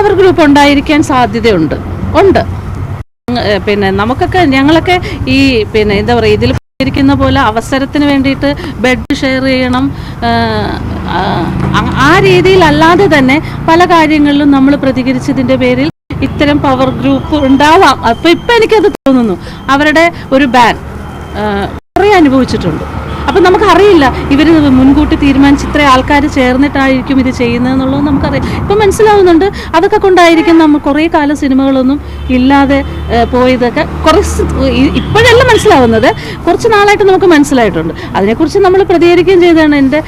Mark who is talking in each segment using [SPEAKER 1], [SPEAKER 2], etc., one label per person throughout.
[SPEAKER 1] Power group ഉണ്ടായിരിക്കാൻ സാധ്യതയുണ്ട്. ഉണ്ട്. പിന്നെ നമുക്കൊക്കെ ഞങ്ങളൊക്കെ ഈ പിന്നെ എന്താ പറയുക ഇതിൽ ഇരിക്കുന്ന പോലെ അവസരത്തിന് വേണ്ടിയിട്ട് ബെഡ് ഷെയർ ചെയ്യണം. ആ രീതിയിലല്ലാതെ തന്നെ പല കാര്യങ്ങളിലും നമ്മൾ പ്രതികരിച്ചതിന്റെ പേരിൽ ഇത്തരം പവർ ഗ്രൂപ്പ് ഉണ്ടാവാം. അപ്പം ഇപ്പം എനിക്കത് തോന്നുന്നു. അവരുടെ ഒരു ബാൻ കുറേ അനുഭവിച്ചിട്ടുണ്ട്. അപ്പം നമുക്കറിയില്ല ഇവർ മുൻകൂട്ടി തീരുമാനിച്ച് ഇത്ര ആൾക്കാർ ചേർന്നിട്ടായിരിക്കും ഇത് ചെയ്യുന്നതെന്നുള്ളത് നമുക്കറിയാം. ഇപ്പം മനസ്സിലാവുന്നുണ്ട്. അതൊക്കെ കൊണ്ടായിരിക്കും നമ്മൾ കുറേ കാലം സിനിമകളൊന്നും ഇല്ലാതെ പോയതൊക്കെ കുറച്ച് ഇപ്പോഴല്ല മനസ്സിലാവുന്നത്. കുറച്ച് നാളായിട്ട് നമുക്ക് മനസ്സിലായിട്ടുണ്ട്. അതിനെക്കുറിച്ച് നമ്മൾ പ്രതികരിക്കുകയും ചെയ്താണ് എന്റെ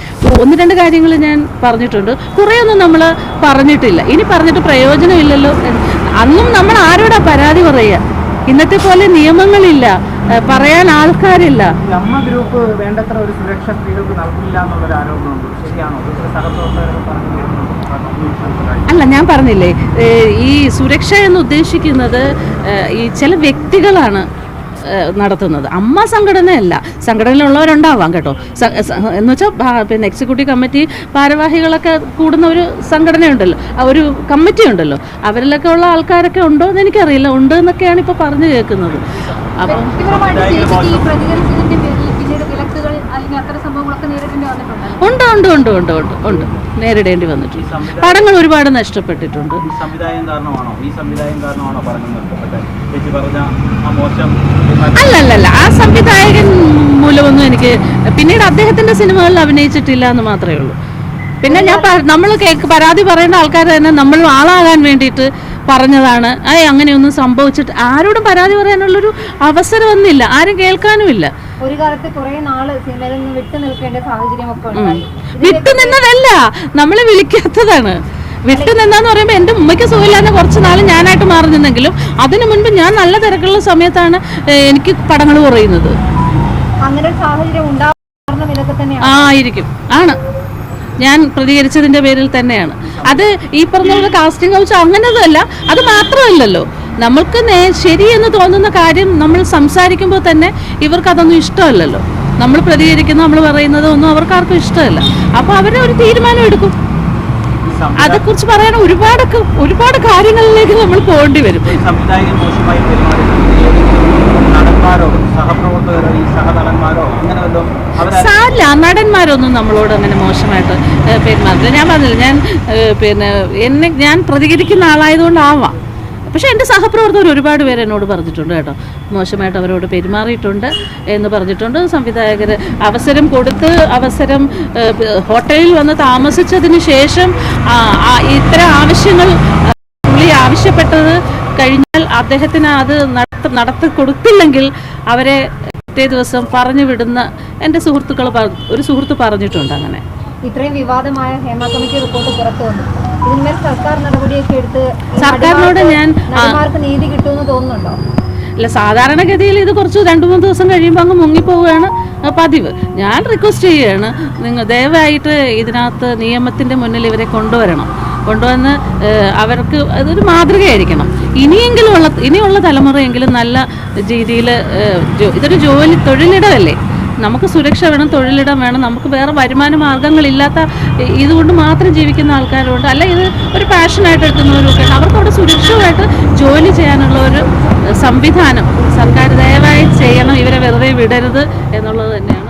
[SPEAKER 1] ഒന്ന് രണ്ട് കാര്യങ്ങൾ ഞാൻ പറഞ്ഞിട്ടുണ്ട്. കുറേയൊന്നും നമ്മൾ പറഞ്ഞിട്ടില്ല. ഇനി പറഞ്ഞിട്ട് പ്രയോജനമില്ലല്ലോ അന്നും നമ്മൾ ആരോടാ പരാതി പറയുക? ഇന്നത്തെ പോലെ നിയമങ്ങളില്ല. പറയാൻ ആൾക്കാരില്ല.
[SPEAKER 2] അമ്മ ഗ്രൂപ്പ് വേണ്ടത്ര ഒരു സുരക്ഷ സ്ത്രീകൾക്ക് നൽകില്ല എന്നുള്ളൊരു ആരോപണമുണ്ട്. ശരിയാണോ?
[SPEAKER 1] അല്ല ഞാൻ പറഞ്ഞില്ലേ ഈ സുരക്ഷ എന്ന് ഉദ്ദേശിക്കുന്നത് ഈ ചില വ്യക്തികളാണ്. നടത്തുന്നത്. അമ്മ സംഘടനയല്ല. സംഘടനയിലുള്ളവരുണ്ടാവാം കേട്ടോ. എന്ന് വെച്ചാൽ പിന്നെ എക്സിക്യൂട്ടീവ് കമ്മിറ്റി ഭാരവാഹികളൊക്കെ കൂടുന്ന ഒരു സംഘടനയുണ്ടല്ലോ. ഒരു കമ്മിറ്റി ഉണ്ടല്ലോ. അവരിലൊക്കെ ഉള്ള ആൾക്കാരൊക്കെ ഉണ്ടോ എന്ന് എനിക്കറിയില്ല. ഉണ്ട് എന്നൊക്കെയാണ് ഇപ്പോൾ പറഞ്ഞു കേൾക്കുന്നത്. അപ്പം
[SPEAKER 3] വ്യക്തിപരമായിട്ട് ചേച്ചിക്ക് ഈ പ്രതികരിച്ചതിന്റെ പേരിൽ പിന്നീട് വിലക്കുകൾ അല്ലെങ്കിൽ അത്തരം സംഭവങ്ങളൊക്കെ നേരിടേണ്ടി വന്നിട്ടുണ്ട്
[SPEAKER 1] ഉണ്ട് ഉണ്ട് ഉണ്ട് ഉണ്ട് ഉണ്ട് ഉണ്ട്. നേരിടേണ്ടി വന്നിട്ടുണ്ട്. പടങ്ങൾ ഒരുപാട് നഷ്ടപ്പെട്ടിട്ടുണ്ട്.
[SPEAKER 4] ഈ സംവിധായം കാരണമാണോ? ഈ സംവിധായം കാരണമാണോ പറഞ്ഞു നിർത്തപ്പെട്ടെ ചേച്ചി പറഞ്ഞ ആ മോശം
[SPEAKER 1] അല്ലല്ലല്ല ആ സംവിധായകൻ മൂലമൊന്നും എനിക്ക് പിന്നീട് അദ്ദേഹത്തിന്റെ സിനിമകളിൽ അഭിനയിച്ചിട്ടില്ല എന്ന് മാത്രമേ ഉള്ളൂ. പിന്നെ ഞാൻ നമ്മൾ കേക്ക് പരാതി പറയേണ്ട ആൾക്കാർ തന്നെ നമ്മൾ ആളാകാൻ വേണ്ടിയിട്ട് പറഞ്ഞതാണ്. ഏ അങ്ങനെയൊന്നും സംഭവിച്ചിട്ട് ആരോടും പരാതി പറയാനുള്ളൊരു അവസരം ഒന്നില്ല ആരും കേൾക്കാനുമില്ല.
[SPEAKER 3] ഒരു കാലത്ത് കുറെ നാൾ സിനിമയിൽ നിന്ന് വിട്ടു നിൽക്കേണ്ട സാഹചര്യമൊക്കെ ഉണ്ടായി.
[SPEAKER 1] വിട്ടു നിന്നതല്ല. നമ്മളെ വിളിക്കാത്തതാണ്. വിട്ടു നിന്നാന്ന് പറയുമ്പോൾ എന്റെ ഉമ്മയ്ക്ക് സുഖമില്ലാന്ന് കുറച്ച് നാൾ ഞാനായിട്ട് മാറി നിന്നെങ്കിലും അതിനു മുൻപ് ഞാൻ നല്ല തിരക്കുള്ള സമയത്താണ് എനിക്ക് പടങ്ങൾ കുറയുന്നത്.
[SPEAKER 3] അങ്ങനെ സാഹചര്യം
[SPEAKER 1] ആ ആയിരിക്കും. ആണ്. ഞാൻ പ്രതികരിച്ചതിന്റെ പേരിൽ തന്നെയാണ്. അത് ഈ പറഞ്ഞ കാസ്റ്റിംഗ് ഹൗസ് അങ്ങനെ അത് മാത്രമല്ലല്ലോ. നമ്മൾക്ക് നേ ശരിയെന്ന് തോന്നുന്ന കാര്യം നമ്മൾ സംസാരിക്കുമ്പോൾ തന്നെ ഇവർക്കതൊന്നും ഇഷ്ടമല്ലല്ലോ. നമ്മൾ പ്രതികരിക്കുന്ന നമ്മൾ പറയുന്നത് ഒന്നും അവർക്കാർക്കും ഇഷ്ടമല്ല. അപ്പോൾ അവരെ ഒരു തീരുമാനം എടുക്കും. അതെക്കുറിച്ച് പറയാൻ ഒരുപാട് ഒരുപാട് കാര്യങ്ങളിലേക്ക് നമ്മൾ പോകേണ്ടി വരും. സാരില്ല നടന്മാരൊന്നും നമ്മളോട് അങ്ങനെ മോശമായിട്ട് പെരുമാറില്ല ഞാൻ പറഞ്ഞില്ല ഞാൻ പിന്നെ എന്നെ ഞാൻ പ്രതികരിക്കുന്ന ആളായതുകൊണ്ടാവാം. പക്ഷേ എന്റെ സഹപ്രവർത്തകർ ഒരുപാട് പേര് എന്നോട് പറഞ്ഞിട്ടുണ്ട് കേട്ടോ. മോശമായിട്ട് അവരോട് പെരുമാറിയിട്ടുണ്ട് എന്ന് പറഞ്ഞിട്ടുണ്ട്. സംവിധായകർ അവസരം കൊടുത്ത് അവസരം ഹോട്ടലിൽ വന്ന് താമസിച്ചതിന് ശേഷം ഇത്തരം ആവശ്യങ്ങൾ പുള്ളി ആവശ്യപ്പെട്ടത് കഴിഞ്ഞാൽ അദ്ദേഹത്തിന് അത് നടത്ത നടത്തി കൊടുത്തില്ലെങ്കിൽ അവരെ പിറ്റേ ദിവസം പറഞ്ഞു വിടുന്ന എന്റെ സുഹൃത്തുക്കൾ ഒരു സുഹൃത്ത് പറഞ്ഞിട്ടുണ്ട് അങ്ങനെ.
[SPEAKER 3] ഇത്രയും വിവാദമായ ഹേമ കമ്മിറ്റി റിപ്പോർട്ട് പുറത്തു വന്നു ഇതിന്മേൽ സർക്കാർ നടപടിയൊക്കെ എടുത്ത് ഈ
[SPEAKER 1] സർക്കാരിനോട് ഞാൻ,
[SPEAKER 3] നീതി കിട്ടുമെന്ന് തോന്നുന്നുണ്ടോ?
[SPEAKER 1] അല്ല സാധാരണഗതിയിൽ ഇത് കുറച്ച് രണ്ട് മൂന്ന് ദിവസം കഴിയുമ്പോൾ അങ്ങ് മുങ്ങിപ്പോവുകയാണ് പതിവ്. ഞാൻ റിക്വസ്റ്റ് ചെയ്യുകയാണ് നിങ്ങൾ ദയവായിട്ട് ഇതിനകത്ത് നിയമത്തിന്റെ മുന്നിൽ ഇവരെ കൊണ്ടുവരണം. കൊണ്ടുവന്ന് അവർക്ക് അതൊരു മാതൃകയായിരിക്കണം. ഇനിയെങ്കിലും ഉള്ള ഇനിയുള്ള തലമുറയെങ്കിലും നല്ല രീതിയിൽ ഇതൊരു ജോലി തൊഴിലിടമല്ലേ? നമുക്ക് സുരക്ഷ വേണം തൊഴിലിടം വേണം നമുക്ക് വേറെ വരുമാന മാർഗങ്ങളില്ലാത്ത ഇതുകൊണ്ട് മാത്രം ജീവിക്കുന്ന ആൾക്കാരുണ്ട്. അല്ല ഇത് ഒരു പാഷനായിട്ട് എടുക്കുന്നവരൊക്കെ. അവർക്ക് അവിടെ സുരക്ഷിതമായിട്ട് ജോലി ചെയ്യാനുള്ള ഒരു സംവിധാനം സർക്കാർ ദയവായി ചെയ്യണം. ഇവരെ വെറുതെ വിടരുത് എന്നുള്ളത് തന്നെയാണ്.